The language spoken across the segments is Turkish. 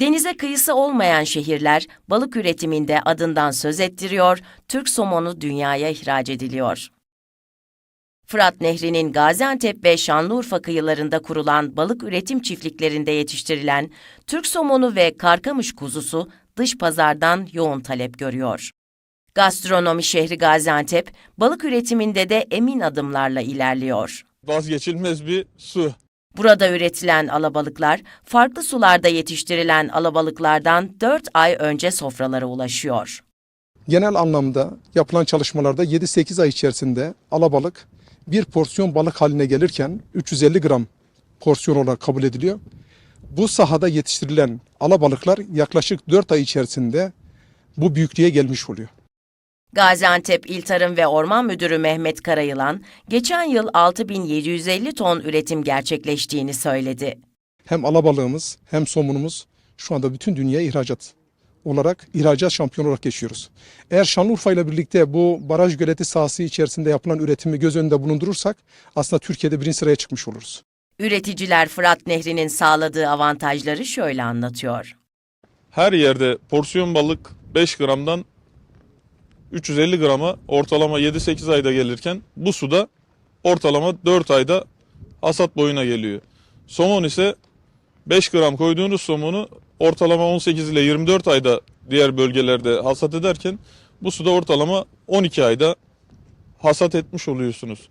Denize kıyısı olmayan şehirler balık üretiminde adından söz ettiriyor, Türk somonu dünyaya ihraç ediliyor. Fırat Nehri'nin Gaziantep ve Şanlıurfa kıyılarında kurulan balık üretim çiftliklerinde yetiştirilen Türk somonu ve karkamış kuzusu dış pazardan yoğun talep görüyor. Gastronomi şehri Gaziantep, balık üretiminde de emin adımlarla ilerliyor. vazgeçilmez bir su. Burada üretilen alabalıklar, farklı sularda yetiştirilen alabalıklardan 4 ay önce sofralara ulaşıyor. Genel anlamda yapılan çalışmalarda 7-8 ay içerisinde alabalık bir porsiyon balık haline gelirken 350 gram porsiyon olarak kabul ediliyor. Bu sahada yetiştirilen alabalıklar yaklaşık 4 ay içerisinde bu büyüklüğe gelmiş oluyor. Gaziantep İl Tarım ve Orman Müdürü Mehmet Karayılan, geçen yıl 6750 ton üretim gerçekleştiğini söyledi. Hem alabalığımız hem somunumuz şu anda bütün dünyaya ihracat olarak ihracat şampiyonu olarak geçiyoruz. Eğer Şanlıurfa ile birlikte bu baraj göleti sahası içerisinde yapılan üretimi göz önünde bulundurursak aslında Türkiye'de birinci sıraya çıkmış oluruz. Üreticiler Fırat Nehri'nin sağladığı avantajları şöyle anlatıyor. Her yerde porsiyon balık 5 gramdan 350 grama ortalama 7-8 ayda gelirken bu suda ortalama 4 ayda hasat boyuna geliyor. Somon ise 5 gram koyduğunuz somonu ortalama 18 ile 24 ayda diğer bölgelerde hasat ederken bu suda ortalama 12 ayda hasat etmiş oluyorsunuz.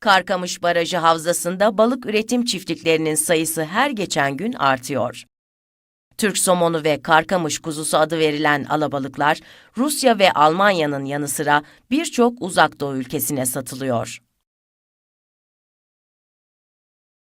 Karkamış Barajı Havzası'nda balık üretim çiftliklerinin sayısı her geçen gün artıyor. Türk somonu ve karkamış kuzusu adı verilen alabalıklar Rusya ve Almanya'nın yanı sıra birçok uzak doğu ülkesine satılıyor.